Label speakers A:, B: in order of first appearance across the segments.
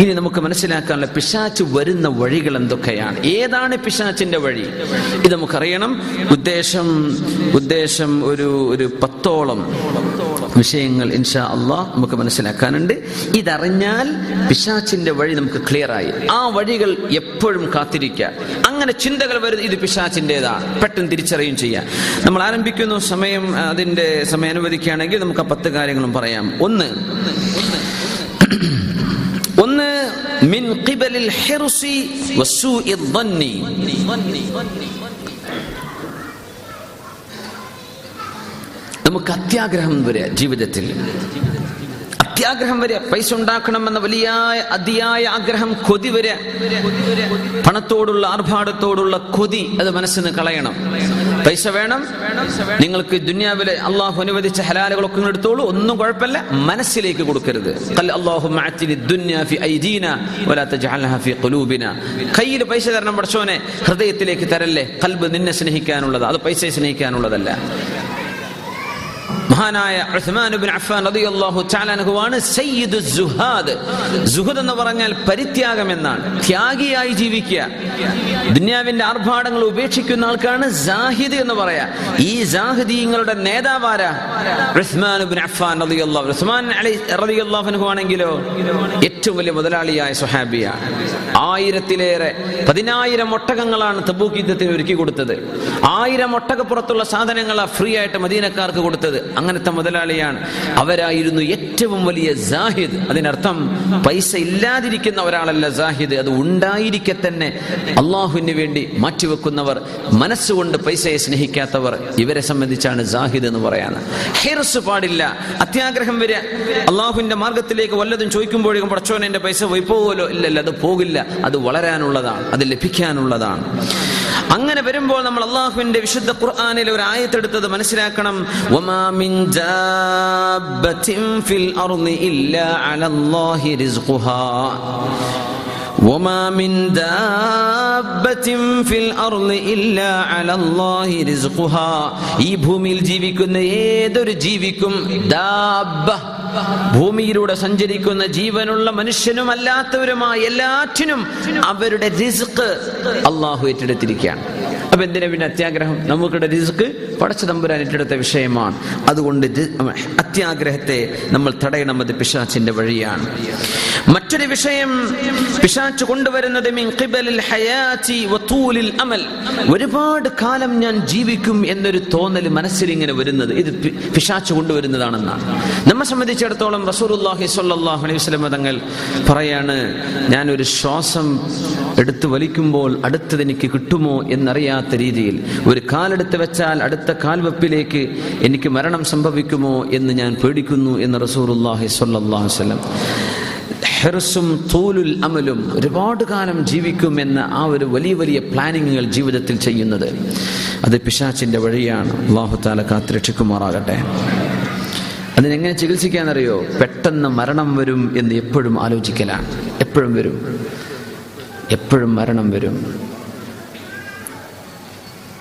A: ഇനി നമുക്ക് മനസ്സിലാക്കാനുള്ള പിശാച്ച് വരുന്ന വഴികൾ എന്തൊക്കെയാണ്? ഏതാണ് പിശാച്ചിന്റെ വഴി? ഇത് നമുക്കറിയണം. ഉദ്ദേശം ഉദ്ദേശം ഒരു ഒരു പത്തോളം വിഷയങ്ങൾ ഇൻഷാ അള്ളാഹ് നമുക്ക് മനസ്സിലാക്കാനുണ്ട്. ഇതറിഞ്ഞാൽ പിശാച്ചിന്റെ വഴി നമുക്ക് ക്ലിയർ ആയി ആ വഴികൾ എപ്പോഴും കാത്തിരിക്കുക. അങ്ങനെ ചിന്തകൾ വരുന്നത് ഇത് പിശാച്ചിന്റെതാണ് പെട്ടെന്ന് തിരിച്ചറിയും ചെയ്യാം. നമ്മൾ ആരംഭിക്കുന്നു സമയം അതിന്റെ സമയം അനുവദിക്കുകയാണെങ്കിൽ നമുക്ക് ആ പത്ത് കാര്യങ്ങളും പറയാം. ഒന്ന് ഒന്ന് മിൻ ഖിബലിൽ ഹിർസി വസൂഇ ظنി നമുക്ക് അത്യാഗ്രഹം വരെ ജീവിതത്തിൽ അത്യാഗ്രഹം വരെ പൈസ ഉണ്ടാക്കണമെന്ന വലിയ അതിയായ ആഗ്രഹം കൊതി വരെ പണത്തോടുള്ള ആർഭാടത്തോടുള്ള കൊതി അത് മനസ്സിന് കളയണം. പൈസ വേണം. നിങ്ങൾക്ക് ദുനിയാവിലെ അള്ളാഹു അനുവദിച്ച ഹലാലുകളൊക്കെ എടുത്തോളൂ. ഒന്നും കുഴപ്പമില്ല. മനസ്സിലേക്ക് കൊടുക്കരുത്. കയ്യിൽ പൈസ തരണം പഠിച്ചോനെ ഹൃദയത്തിലേക്ക് തരല്ലേ? കൽബ് നിന്നെ സ്നേഹിക്കാനുള്ളത്. അത് പൈസയെ സ്നേഹിക്കാനുള്ളതല്ല. മഹാനായ ഉസ്മാൻ ഇബ്നു അഫ്ഫാൻ റളിയല്ലാഹു തആല അൻഹുവാണ് സയ്യിദു സുഹാദ്. സുഹദ് എന്ന് പറഞ്ഞാൽ പരിത്യാഗം എന്നാണ്. ത്യാഗിയായി ജീവിക്കുക. ദുന്യാവിന്റെ ആർഭാടങ്ങൾ ഉപേക്ഷിക്കുന്ന ആൾക്കാണ് സാഹിദ് എന്ന് പറയാ. ഈ സാഹിദീങ്ങളുടെ നേതാവാരാ ഉസ്മാൻ ഇബ്നു അഫ്ഫാൻ റളിയല്ലാഹു ഉസ്മാൻ അലി റളിയല്ലാഹു അൻഹു ആണെങ്കിലോ ഏറ്റവും വലിയ മുതലാളിയായ സ്വഹാബിയാണ് ആയിരത്തിലേറെ പതിനായിരം ഒട്ടകങ്ങളാണ് തബൂക്ക് യുദ്ധത്തിന് ഒരുക്കി കൊടുത്തത്. ആയിരം ഒട്ടകപ്പുറത്തുള്ള സാധനങ്ങളാണ് ഫ്രീ ആയിട്ട് മദീനക്കാർക്ക് കൊടുത്തത്. അങ്ങനത്തെ മുതലാളിയാണ്. അവരായിരുന്നു ഏറ്റവും വലിയ സാഹിദ്. അതിനർത്ഥം പൈസ ഇല്ലാതിരിക്കുന്ന ഒരാളല്ല സാഹിദ്. അത് ഉണ്ടായിരിക്കെ തന്നെ അള്ളാഹുവിന് വേണ്ടി മാറ്റിവെക്കുന്നവർ മനസ്സുകൊണ്ട് പൈസയെ സ്നേഹിക്കാത്തവർ ഇവരെ സംബന്ധിച്ചാണ് സാഹിദ് എന്ന് പറയാന് ഹിർസ് പാടില്ല. അത്യാഗ്രഹം വരെ അള്ളാഹുവിന്റെ മാർഗത്തിലേക്ക് വല്ലതും ചോദിക്കുമ്പോഴേക്കും പടച്ചോൻ എന്റെ പൈസ പോയി പോകുമല്ലോ ഇല്ലല്ല അത് പോകില്ല. അത് വളരാനുള്ളതാണ്. അത് ലഭിക്കാനുള്ളതാണ്. അങ്ങനെ വരുമ്പോൾ നമ്മൾ അള്ളാഹുവിന്റെ വിശുദ്ധ ഖുർആനിൽ ഒരു ആയത്തെടുത്തത് മനസ്സിലാക്കണം വമാ മിൻ ദാബത്തിൻ ഫിൽ അർളി ഇല്ലാ അലല്ലാഹി റിസ്ഖുഹാ وما من دابة في الأرض إلا على الله رزقها ഈ ഭൂമിയിൽ ജീവിക്കുന്ന ഏതൊരു ജീവിക്കും ദാബ ഭൂമിയിലൂടെ സഞ്ചരിക്കുന്ന ജീവനുള്ള മനുഷ്യനും അല്ലാത്തവരുമായ എല്ലാറ്റിനും അവരുടെ റിസ്ക് അള്ളാഹു ഏറ്റെടുത്തിരിക്കുകയാണ്. അപ്പൊ എന്തിനാ പിന്നെ അത്യാഗ്രഹം? നമുക്കിടെ റിസ്ക് പടച്ച തമ്പുരാൻ ഏറ്റെടുത്ത വിഷയമാണ്. അതുകൊണ്ട് അത്യാഗ്രഹത്തെ നമ്മൾ തടയണം അത് പിശാച്ചിന്റെ വഴിയാണ്. മറ്റൊരു വിഷയം പിശാച്ച് കൊണ്ടുവരുന്നത് ഒരുപാട് കാലം ഞാൻ ജീവിക്കും എന്നൊരു തോന്നൽ മനസ്സിൽ ഇങ്ങനെ വരുന്നത്. ഇത് പിശാച്ച് കൊണ്ടുവരുന്നതാണെന്നാണ്. നമ്മെ സംബന്ധിച്ചിടത്തോളം റസൂലുള്ളാഹി സ്വല്ലല്ലാഹു അലൈഹി വസല്ലം തങ്ങൾ പറയാണ് ഞാൻ ഒരു ശ്വാസം എടുത്തു വലിക്കുമ്പോൾ അടുത്തത് എനിക്ക് കിട്ടുമോ എന്നറിയാത്ത രീതിയിൽ ഒരു കാലെടുത്ത് വെച്ചാൽ അടുത്ത കാൽവെപ്പിലേക്ക് എനിക്ക് മരണം സംഭവിക്കുമോ എന്ന് ഞാൻ പേടിക്കുന്നു എന്ന് റസൂലുള്ളാഹി സ്വല്ലല്ലാഹു വസ്ലം ഹെർസും തൂലുൽ അമലും ഒരുപാട് കാലം ജീവിക്കുമെന്ന ആ ഒരു വലിയ വലിയ പ്ലാനിങ്ങുകൾ ജീവിതത്തിൽ ചെയ്യുന്നത്. അത് പിശാച്ചിന്റെ വഴിയാണ്. അള്ളാഹു താല കാത്തുരക്ഷിക്കുമാറാകട്ടെ. അതിനെങ്ങനെ ചികിത്സിക്കാന്നറിയോ? പെട്ടെന്ന് മരണം വരും എന്ന് എപ്പോഴും ആലോചിക്കലാണ്. എപ്പോഴും വരും. എപ്പോഴും മരണം വരും.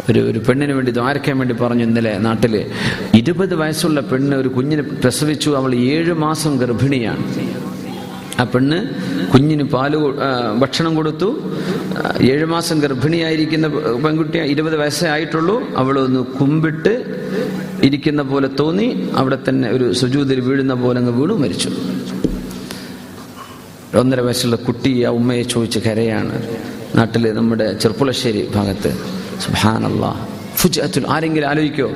A: ഒരു ഒരു പെണ്ണിന് വേണ്ടി ദ്വാരക്കാൻ വേണ്ടി പറഞ്ഞു ഇന്നലെ നാട്ടിൽ. ഇരുപത് വയസ്സുള്ള പെണ്ണ് ഒരു കുഞ്ഞിനെ പ്രസവിച്ചു. അവൾ ഏഴ് മാസം ഗർഭിണിയാണ്. ആ പെണ്ണ് കുഞ്ഞിന് പാൽ ഭക്ഷണം കൊടുത്തു. ഏഴു മാസം ഗർഭിണിയായിരിക്കുന്ന പെൺകുട്ടി ഇരുപത് വയസ്സേ ആയിട്ടുള്ളൂ. അവളൊന്ന് കുമ്പിട്ട് ഇരിക്കുന്ന പോലെ തോന്നി അവിടെ തന്നെ ഒരു സുജൂതിൽ വീഴുന്ന പോലെ അങ്ങ് വീണു മരിച്ചു. ഒന്നര വയസ്സുള്ള കുട്ടി ആ ഉമ്മയെ ചോദിച്ച് കരയാണ്. നാട്ടിലെ നമ്മുടെ ചെറുപ്പുളശ്ശേരി ഭാഗത്ത്. ഫുജാത്തുൽ ആരെങ്കിലും ആലോചിക്കോ?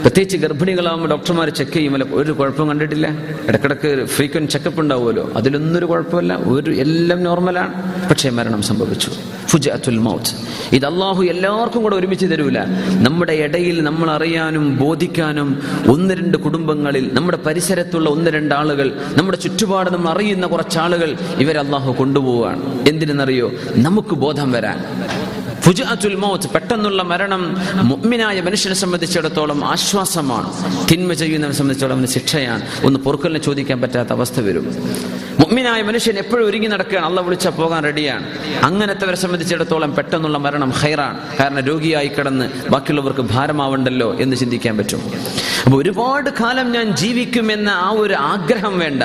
A: പ്രത്യേകിച്ച് ഗർഭിണികളാകുമ്പോൾ ഡോക്ടർമാർ ചെക്ക് ചെയ്യുമല്ലോ ഒരു കുഴപ്പം കണ്ടിട്ടില്ല. ഇടക്കിടക്ക് ഫ്രീക്വന്റ് ചെക്കപ്പ് ഉണ്ടാവുമല്ലോ. അതിലൊന്നും ഒരു കുഴപ്പമില്ല. ഒരു എല്ലാം നോർമലാണ് പക്ഷേ മരണം സംഭവിച്ചു. ഫുജാത്തുൽ മൗത്ത്. ഇത് അള്ളാഹു എല്ലാവർക്കും കൂടെ ഒരുമിച്ച് തരൂല. നമ്മുടെ ഇടയിൽ നമ്മൾ അറിയാനും ബോധിക്കാനും ഒന്ന് രണ്ട് കുടുംബങ്ങളിൽ നമ്മുടെ പരിസരത്തുള്ള ഒന്ന് രണ്ട് ആളുകൾ നമ്മുടെ ചുറ്റുപാട് നമ്മൾ അറിയുന്ന കുറച്ച് ആളുകൾ ഇവരെ അള്ളാഹു കൊണ്ടുപോവുകയാണ് എന്തിനെന്നറിയോ? നമുക്ക് ബോധം വരാൻ. ഫുജഅത്തുൽ മൗത്ത് പെട്ടെന്നുള്ള മരണം മുഅ്മിനായ മനുഷ്യനെ സംബന്ധിച്ചിടത്തോളം ആശ്വാസമാണ്. തിന്മ ചെയ്യുന്നവനെ സംബന്ധിച്ചിടത്തോളം ശിക്ഷയാണ്. ഒന്ന് പൊറുക്കലിനെ ചോദിക്കാൻ പറ്റാത്ത അവസ്ഥ വരും. മുഅ്മിനായ മനുഷ്യൻ എപ്പോഴും ഒരുങ്ങി നടക്കുകയാണ്. അള്ള വിളിച്ചാൽ പോകാൻ റെഡിയാണ്. അങ്ങനത്തെവരെ സംബന്ധിച്ചിടത്തോളം പെട്ടെന്നുള്ള മരണം ഹൈറാണ് കാരണം രോഗിയായി കിടന്ന് ബാക്കിയുള്ളവർക്ക് ഭാരമാവണ്ടല്ലോ എന്ന് ചിന്തിക്കാൻ പറ്റും. അപ്പൊ ഒരുപാട് കാലം ഞാൻ ജീവിക്കുമെന്ന ആ ഒരു ആഗ്രഹം വേണ്ട.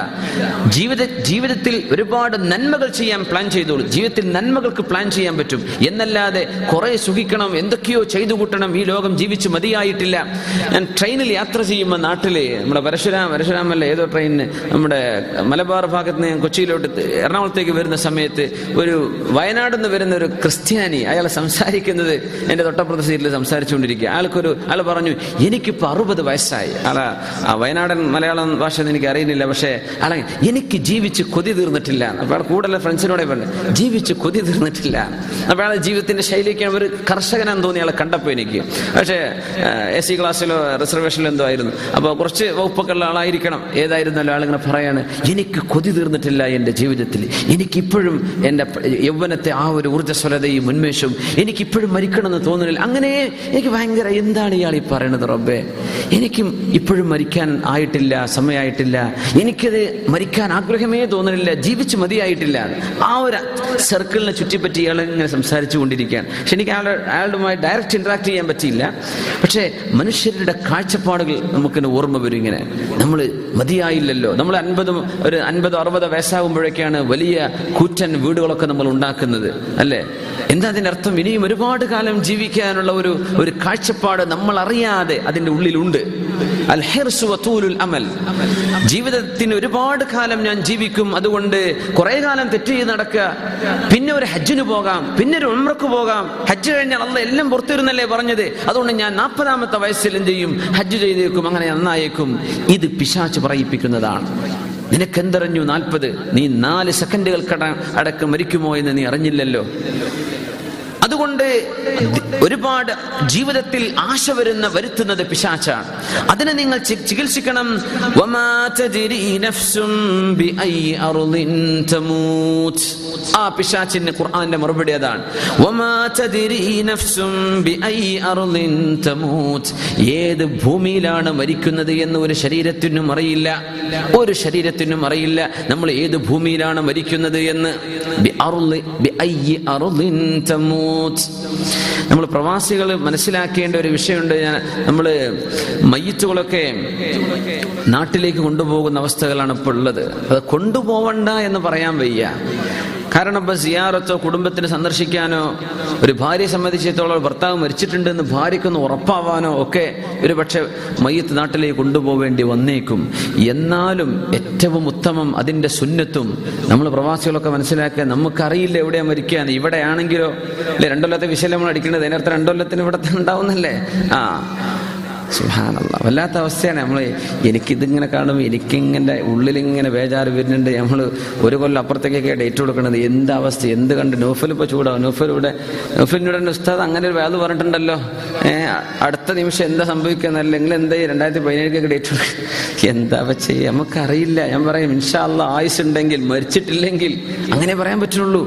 A: ജീവിത ജീവിതത്തിൽ ഒരുപാട് നന്മകൾ ചെയ്യാൻ പ്ലാൻ ചെയ്തോളൂ. ജീവിതത്തിൽ നന്മകൾക്ക് പ്ലാൻ ചെയ്യാൻ പറ്റും. എന്നല്ലാതെ കുറെ സുഖിക്കണം എന്തൊക്കെയോ ചെയ്തു കൂട്ടണം ഈ ലോകം ജീവിച്ച് മതിയായിട്ടില്ല. ഞാൻ ട്രെയിനിൽ യാത്ര ചെയ്യുമ്പോൾ നാട്ടിൽ നമ്മുടെ പരശുരാം പരശുരാമല്ല ഏതോ ട്രെയിനിന് നമ്മുടെ മലബാർ ഭാഗത്ത് നിന്ന് ഞാൻ കൊച്ചിയിലോട്ട് എറണാകുളത്തേക്ക് വരുന്ന സമയത്ത് ഒരു വയനാട് നിന്ന് വരുന്ന ഒരു ക്രിസ്ത്യാനി അയാൾ സംസാരിക്കുന്നത് എന്റെ തൊട്ടപ്പുറത്തെ സീറ്റിൽ സംസാരിച്ചുകൊണ്ടിരിക്കുക. അയാൾക്കൊരു അയാൾ പറഞ്ഞു എനിക്കിപ്പോൾ അറുപത് വയസ്സായി. അയാൾ വയനാടൻ മലയാളം ഭാഷ എനിക്ക് അറിയുന്നില്ല പക്ഷേ അയാളെ എനിക്ക് ജീവിച്ച് കൊതി തീർന്നിട്ടില്ല. അപ്പോൾ അയാൾ കൂടുതൽ ഫ്രണ്ട്സിനോടെ പറഞ്ഞു ജീവിച്ച് കൊതി തീർന്നിട്ടില്ല. അപ്പോൾ അയാളെ ജീവിതത്തിന്റെ ശൈലിക്ക് ഒരു കർഷകനാന്ന് തോന്നി അയാളെ കണ്ടപ്പോൾ എനിക്ക്. പക്ഷേ എസ് സി ക്ലാസ്സിലോ റിസർവേഷനിലോ എന്തോ ആയിരുന്നു. അപ്പോൾ കുറച്ച് വകുപ്പൊക്കെ ഉള്ള ആളായിരിക്കണം. ഏതായിരുന്നല്ലോ ആളിങ്ങനെ പറയാണ് എനിക്ക് കൊതി തീർന്നിട്ടില്ല എന്റെ ജീവിതത്തിൽ. എനിക്കിപ്പോഴും എന്റെ യൗവനത്തെ ആ ഒരു ഊർജസ്വലതയും ഉന്മേഷവും എനിക്കിപ്പോഴും മരിക്കണമെന്ന് തോന്നുന്നില്ല. അങ്ങനെ എനിക്ക് ഭയങ്കര എന്താണ് ഇയാൾ ഈ പറയണത് റബ്ബേ? എനിക്കും ഇപ്പോഴും മരിക്കാൻ ആയിട്ടില്ല സമയമായിട്ടില്ല. എനിക്കത് മരിക്കാൻ ആഗ്രഹമേ തോന്നുന്നില്ല ജീവിച്ച് മതിയായിട്ടില്ല. ആ ഒരു സർക്കിളിനെ ചുറ്റിപ്പറ്റി ഇയാൾ ഇങ്ങനെ സംസാരിച്ചു കൊണ്ടിരിക്കുകയാണ്. പക്ഷെ എനിക്ക് അയാളുടെ അയാളുമായി ഡയറക്റ്റ് ഇന്ററാക്ട് ചെയ്യാൻ പറ്റിയില്ല. പക്ഷേ മനുഷ്യരുടെ കാഴ്ചപ്പാടുകൾ നമുക്കിന് ഓർമ്മ വരും ഇങ്ങനെ. നമ്മൾ മതിയായില്ലല്ലോ. നമ്മൾ അൻപതും ഒരു അൻപതോ അറുപതോ വയസ്സാകുമ്പോഴൊക്കെയാണ് വലിയ കൂറ്റൻ വീടുകളൊക്കെ നമ്മൾ ഉണ്ടാക്കുന്നത് അല്ലേ? എന്താ അതിന്റെ അർത്ഥം? ഇനിയും ഒരുപാട് കാലം ജീവിക്കാനുള്ള ഒരു ഒരു കാഴ്ചപ്പാട് നമ്മൾ അറിയാതെ അതിന്റെ ഉള്ളിലുണ്ട്. അമൽ. ജീവിതത്തിന് ഒരുപാട് കാലം ഞാൻ ജീവിക്കും അതുകൊണ്ട് കുറെ കാലം തെറ്റ് ചെയ്ത് നടക്കുക. പിന്നെ ഒരു ഹജ്ജിന് പോകാം പിന്നെ ഒരു ഉമ്രക്ക് പോകാം. ഹജ്ജ് കഴിഞ്ഞാൽ അല്ല എല്ലാം പുറത്തിരുന്നല്ലേ പറഞ്ഞത്? അതുകൊണ്ട് ഞാൻ നാൽപ്പതാമത്തെ വയസ്സിൽ എന്ത് ചെയ്യും? ഹജ്ജ് ചെയ്തേക്കും അങ്ങനെ നന്നായേക്കും. ഇത് പിശാച്ച് പറയിപ്പിക്കുന്നതാണ്. നിനക്കെന്തറിഞ്ഞു നാൽപ്പത്? നീ നാല് സെക്കൻഡുകൾ കട അടക്കം മരിക്കുമോ എന്ന് നീ അറിഞ്ഞില്ലല്ലോ. അതുകൊണ്ട് ഒരുപാട് ജീവിതത്തിൽ ആശ വരുന്ന വരുത്തുന്നത് പിശാച്ചാണ് അതിനെ നിങ്ങൾ ചികിത്സിക്കണം. ആ പിശാച്ചിന് ഖുർആന്റെ മറുപടി അതാണ്. ഏത് ഭൂമിയിലാണ് മരിക്കുന്നത് എന്ന് ഒരു ശരീരത്തിനും അറിയില്ല. ഒരു ശരീരത്തിനും അറിയില്ല നമ്മൾ ഏത് ഭൂമിയിലാണ് മരിക്കുന്നത് എന്ന്. നമ്മൾ പ്രവാസികൾ മനസ്സിലാക്കേണ്ട ഒരു വിഷയമുണ്ട്. ഞാൻ നമ്മൾ മയ്യത്തുകളൊക്കെ നാട്ടിലേക്ക് കൊണ്ടുപോകുന്ന അവസ്ഥകളാണ് ഇപ്പോൾ ഉള്ളത്. അത് കൊണ്ടുപോവണ്ട എന്ന് പറയാൻ വയ്യ. കാരണം ഇപ്പൊ സിയാറത്തോ കുടുംബത്തിന് സന്ദർശിക്കാനോ ഒരു ഭാര്യയെ സംബന്ധിച്ചിടത്തോളം ഭർത്താവ് മരിച്ചിട്ടുണ്ടെന്ന് ഭാര്യയ്ക്കൊന്ന് ഉറപ്പാവാനോ ഒക്കെ ഒരു പക്ഷെ മയ്യത്ത് നാട്ടിലേക്ക് കൊണ്ടുപോവേണ്ടി വന്നേക്കും. എന്നാലും ഏറ്റവും ഉത്തമം അതിന്റെ സുന്നത്തും നമ്മൾ പ്രവാസികളൊക്കെ മനസ്സിലാക്കുക നമുക്കറിയില്ല എവിടെയാ മരിക്കുക ഇവിടെയാണെങ്കിലോ അല്ലെ രണ്ടൊല്ലത്തെ വിശലം നമ്മൾ അടിക്കേണ്ടത് അതിനർത്ഥം രണ്ടൊല്ലത്തിന് ഇവിടെ ഉണ്ടാവുന്നല്ലേ? ആ സുഹാനല്ല വല്ലാത്ത അവസ്ഥയാണ് നമ്മൾ എനിക്കിതിങ്ങനെ കാണും എനിക്കിങ്ങനെ ഉള്ളിലിങ്ങനെ ബേജാറ് വരുന്നുണ്ട്. നമ്മൾ ഒരു കൊല്ലം അപ്പുറത്തേക്കൊക്കെ ഡേറ്റ് കൊടുക്കുന്നത് എന്ത് അവസ്ഥ? എന്ത് കണ്ട് നൂഫൽ ഇപ്പോൾ ചൂടാവും നൂഫലിനോട് എന്റെ ഉസ്താദ് അങ്ങനെ ഒരു വേദ പറഞ്ഞിട്ടുണ്ടല്ലോ. അടുത്ത നിമിഷം എന്താ സംഭവിക്കുന്നല്ല നിങ്ങൾ എന്താ ഈ രണ്ടായിരത്തി പതിനേഴിലേക്ക് ഡേറ്റ് കൊടുക്കുക എന്താ പക്ഷേ നമുക്കറിയില്ല. ഞാൻ പറയും ഇൻഷാ അല്ല ആയുസ് ഉണ്ടെങ്കിൽ മരിച്ചിട്ടില്ലെങ്കിൽ അങ്ങനെ പറയാൻ പറ്റുള്ളൂ.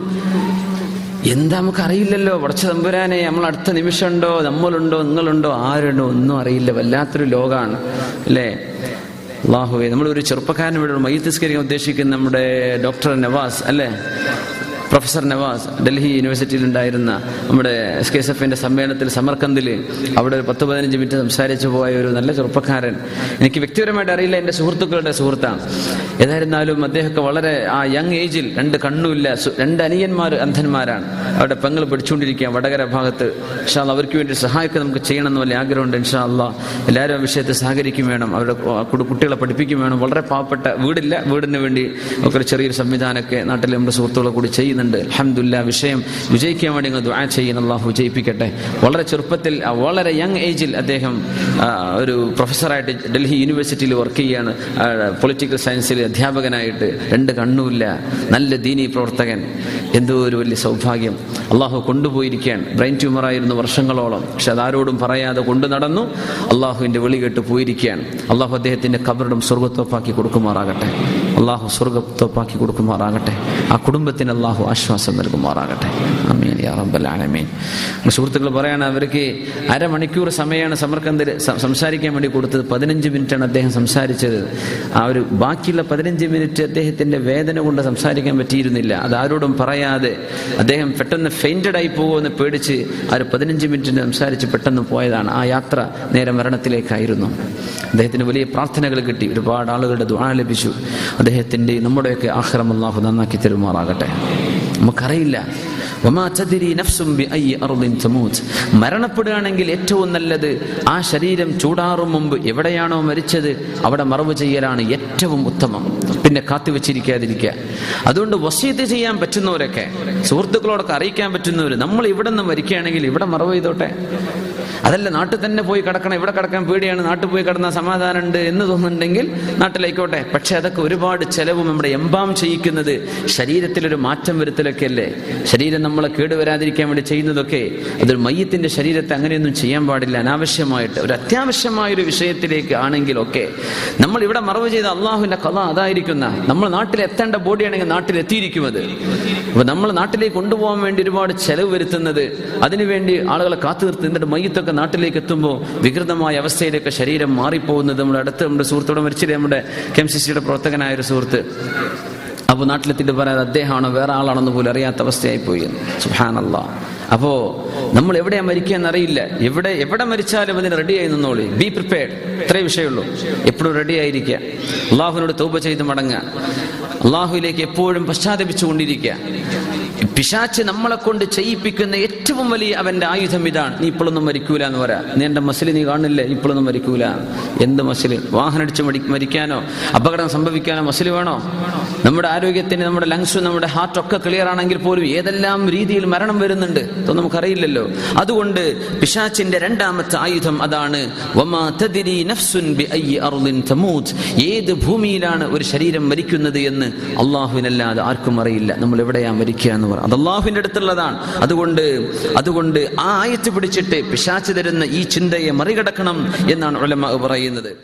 A: എന്താ നമുക്ക് അറിയില്ലല്ലോ പടച്ച തമ്പുരാനെ നമ്മൾ അടുത്ത നിമിഷമുണ്ടോ? നമ്മളുണ്ടോ? നിങ്ങളുണ്ടോ? ആരുണ്ടോ? ഒന്നും അറിയില്ല. വല്ലാത്തൊരു ലോകമാണ് അല്ലേ? അള്ളാഹുവേ നമ്മളൊരു ചെറുപ്പക്കാരൻ ഇവിടെ മയ്യത്തിസ്കരിക്കാൻ ഉദ്ദേശിക്കുന്ന നമ്മുടെ ഡോക്ടർ നവാസ് അല്ലേ? പ്രൊഫസർ നവാസ് ഡൽഹി യൂണിവേഴ്സിറ്റിയിൽ ഉണ്ടായിരുന്ന നമ്മുടെ എസ് കെ എസ് എഫിന്റെ സമ്മേളനത്തിൽ സമർക്കന്തിൽ അവിടെ ഒരു പത്ത് പതിനഞ്ച് മിനിറ്റ് സംസാരിച്ചു പോയ ഒരു നല്ല ചെറുപ്പക്കാരൻ. എനിക്ക് വ്യക്തിപരമായിട്ട് അറിയില്ല എന്റെ സുഹൃത്തുക്കളുടെ സുഹൃത്താണ് ഏതായിരുന്നാലും അദ്ദേഹമൊക്കെ വളരെ ആ യങ് ഏജിൽ രണ്ട് കണ്ണുമില്ല രണ്ട് അനിയന്മാർ അന്ധന്മാരാണ്. അവരുടെ പെങ്ങൾ പഠിച്ചുകൊണ്ടിരിക്കുക വടകര ഭാഗത്ത്. ഇൻഷാ അവർക്ക് വേണ്ടി സഹായിക്കുക നമുക്ക് ചെയ്യണമെന്ന് വലിയ ആഗ്രഹമുണ്ട്. ഇൻഷാ അല്ലാ എല്ലാവരും ആ വിഷയത്തെ സഹകരിക്കും വേണം. അവരുടെ കുട്ടികളെ പഠിപ്പിക്കും വേണം. വളരെ പാവപ്പെട്ട വീടില്ല. വീടിന് വേണ്ടി ഒക്കെ ചെറിയൊരു സംവിധാനമൊക്കെ നാട്ടിലെ നമ്മുടെ സുഹൃത്തുക്കളെ കൂടി ചെയ്യുന്നുണ്ട്. അലഹമുല്ല വിഷയം വിജയിക്കാൻ വേണ്ടി നിങ്ങൾ ദുആ ചെയ്യുന്ന അള്ളാഹു വിജയിപ്പിക്കട്ടെ. വളരെ ചെറുപ്പത്തിൽ വളരെ യങ് ഏജിൽ അദ്ദേഹം ഒരു പ്രൊഫസറായിട്ട് ഡൽഹി യൂണിവേഴ്സിറ്റിയിൽ വർക്ക് ചെയ്യാണ്. പൊളിറ്റിക്കൽ സയൻസിൽ അധ്യാപകനായിട്ട് രണ്ട് കണ്ണുമില്ല നല്ല ദീനി പ്രവർത്തകൻ. എന്തോ ഒരു വലിയ സൗഭാഗ്യം. അള്ളാഹു കൊണ്ടുപോയിരിക്കുകയാണ്. ബ്രെയിൻ ട്യൂമറായിരുന്നു വർഷങ്ങളോളം. പക്ഷെ അതാരോടും പറയാതെ കൊണ്ടു നടന്നു അള്ളാഹുവിന്റെ വിളി കേട്ട് പോയിരിക്കുകയാണ്. അള്ളാഹു അദ്ദേഹത്തിന്റെ കബറിടം സ്വർഗത്തോപ്പാക്കി കൊടുക്കുമാറാകട്ടെ. അള്ളാഹു സ്വർഗത്തൊപ്പാക്കി കൊടുക്കുമാറാകട്ടെ. ആ കുടുംബത്തിന് അള്ളാഹു ആശ്വാസം നൽകുമാറാകട്ടെ. അമീൻ യാ റബ്ബൽ ആലമീൻ. സുഹൃത്തുക്കൾ പറയാണ് അവർക്ക് അരമണിക്കൂർ സമയമാണ് സമർക്കന്തിൽ സംസാരിക്കാൻ വേണ്ടി കൊടുത്തത്. പതിനഞ്ച് മിനിറ്റാണ് അദ്ദേഹം സംസാരിച്ചത്. ആ ഒരു ബാക്കിയുള്ള പതിനഞ്ച് മിനിറ്റ് അദ്ദേഹത്തിന്റെ വേദന കൊണ്ട് സംസാരിക്കാൻ പറ്റിയിരുന്നില്ല. അത് ആരോടും പറയാതെ അദ്ദേഹം പെട്ടെന്ന് ഫെയിന്റഡ് ആയി പോകുമെന്ന് പേടിച്ച് ആ ഒരു പതിനഞ്ച് മിനിറ്റിന് സംസാരിച്ച് പെട്ടെന്ന് പോയതാണ്. ആ യാത്ര നേരെ മരണത്തിലേക്കായിരുന്നു. അദ്ദേഹത്തിന് വലിയ പ്രാർത്ഥനകൾ കിട്ടി. ഒരുപാട് ആളുകളുടെ ദുആ ലഭിച്ചു. അദ്ദേഹത്തിന്റെ നമ്മുടെയൊക്കെ ആഹ്റം അള്ളാഹു നന്നാക്കി തരുമാറാകട്ടെ. നമുക്കറിയില്ല. മരണപ്പെടുകയാണെങ്കിൽ ഏറ്റവും നല്ലത് ആ ശരീരം ചൂടാറും മുമ്പ് എവിടെയാണോ മരിച്ചത് അവിടെ മറവ് ചെയ്യലാണ് ഏറ്റവും ഉത്തമം. പിന്നെ കാത്തുവെച്ചിരിക്കാതിരിക്കുക. അതുകൊണ്ട് വസീത്ത് ചെയ്യാൻ പറ്റുന്നവരൊക്കെ സുഹൃത്തുക്കളോടൊക്കെ അറിയിക്കാൻ പറ്റുന്നവർ നമ്മൾ ഇവിടെ നിന്ന് മരിക്കുകയാണെങ്കിൽ ഇവിടെ മറവ് ചെയ്തോട്ടെ. അതല്ല നാട്ടിൽ തന്നെ പോയി കിടക്കണം ഇവിടെ കിടക്കാൻ പേടിയാണ് നാട്ടിൽ പോയി കിടന്ന സമാധാനം ഉണ്ട് എന്ന് തോന്നുന്നുണ്ടെങ്കിൽ നാട്ടിലായിക്കോട്ടെ. പക്ഷെ അതൊക്കെ ഒരുപാട് ചെലവും നമ്മുടെ എംബാം ചെയ്യിക്കുന്നത് ശരീരത്തിലൊരു മാറ്റം വരുത്തലൊക്കെ അല്ലേ ശരീരം നമ്മളെ കേടുവരാതിരിക്കാൻ വേണ്ടി ചെയ്യുന്നതൊക്കെ അതൊരു മയ്യത്തിന്റെ ശരീരത്തെ അങ്ങനെയൊന്നും ചെയ്യാൻ പാടില്ല. അനാവശ്യമായിട്ട് ഒരു അത്യാവശ്യമായ ഒരു വിഷയത്തിലേക്ക് ആണെങ്കിലൊക്കെ നമ്മൾ ഇവിടെ മറവ് ചെയ്ത അള്ളാഹുവിന്റെ കഥ അതായിരിക്കുന്ന നമ്മൾ നാട്ടിൽ എത്തേണ്ട ബോഡിയാണെങ്കിൽ നാട്ടിൽ എത്തിയിരിക്കുന്നത് അപ്പൊ നമ്മൾ നാട്ടിലേക്ക് കൊണ്ടുപോകാൻ വേണ്ടി ഒരുപാട് ചെലവ് വരുത്തുന്നത് അതിനുവേണ്ടി ആളുകളെ കാത്തു നിർത്തി എന്നിട്ട് മയ്യത്തൊക്കെ നാട്ടിലേക്ക് എത്തുമ്പോൾ വികൃതമായ അവസ്ഥയിലേക്ക് ശരീരം മാറിപ്പോകുന്നത് നമ്മുടെ അടുത്ത് നമ്മുടെ സുഹൃത്തോടെ മരിച്ചില്ലേ നമ്മുടെ കെ എം സി സിയുടെ പ്രവർത്തകനായ ഒരു സുഹൃത്ത്. അപ്പോൾ നാട്ടിലെത്തിയിട്ട് പറയാതെ അദ്ദേഹമാണോ വേറെ ആളാണെന്ന് പോലും അറിയാത്ത അവസ്ഥയായി പോയി സുഹാനല്ല അപ്പോൾ നമ്മൾ എവിടെയാ മരിക്കുക എന്നറിയില്ല. എവിടെ എവിടെ മരിച്ചാലും അതിന് ആയി നിന്നോളി. ബി പ്രിപ്പയർഡ് ഇത്രേ വിഷയമുള്ളൂ. എപ്പോഴും റെഡി ആയിരിക്കുക അള്ളാഹുവിനോട് തൗബ ചെയ്ത് മടങ്ങുക. അള്ളാഹുവിലേക്ക് എപ്പോഴും പശ്ചാത്തപിച്ചുകൊണ്ടിരിക്കുക. പിശാച്ച് നമ്മളെ കൊണ്ട് ചെയ്യിപ്പിക്കുന്ന ഏറ്റവും വലിയ അവന്റെ ആയുധം ഇതാണ്. നീ ഇപ്പോഴൊന്നും മരിക്കൂല എന്ന് പറയാ. നീ എന്റെ മസിൽ നീ കാണില്ലേ? ഇപ്പോഴൊന്നും മരിക്കൂല. എന്ത് മസിൽ? വാഹനം അടിച്ച് മരിക്കാനോ? അപകടം സംഭവിക്കാനോ മസിൽ വേണോ? നമ്മുടെ ആരോഗ്യത്തിന് നമ്മുടെ ലങ്സ് നമ്മുടെ ഹാർട്ട് ഒക്കെ ക്ലിയർ ആണെങ്കിൽ പോലും ഏതെല്ലാം രീതിയിൽ മരണം വരുന്നുണ്ട് ഇതൊന്നും നമുക്കറിയില്ലല്ലോ. അതുകൊണ്ട് പിശാച്ചിന്റെ രണ്ടാമത്തെ ആയുധം അതാണ്. ഏത് ഭൂമിയിലാണ് ഒരു ശരീരം മരിക്കുന്നത് എന്ന് അള്ളാഹുവിനല്ലാതെ ആർക്കും അറിയില്ല. നമ്മൾ എവിടെയാ മരിക്കുക എന്ന് പറയും അത് അടുത്തുള്ളതാണ്. അതുകൊണ്ട് അതുകൊണ്ട് ആ ആയത്ത് പിടിച്ചിട്ട് പിശാച്ച് തരുന്ന ഈ ചിന്തയെ മറികടക്കണം എന്നാണ് ഉലമ പറയുന്നത്.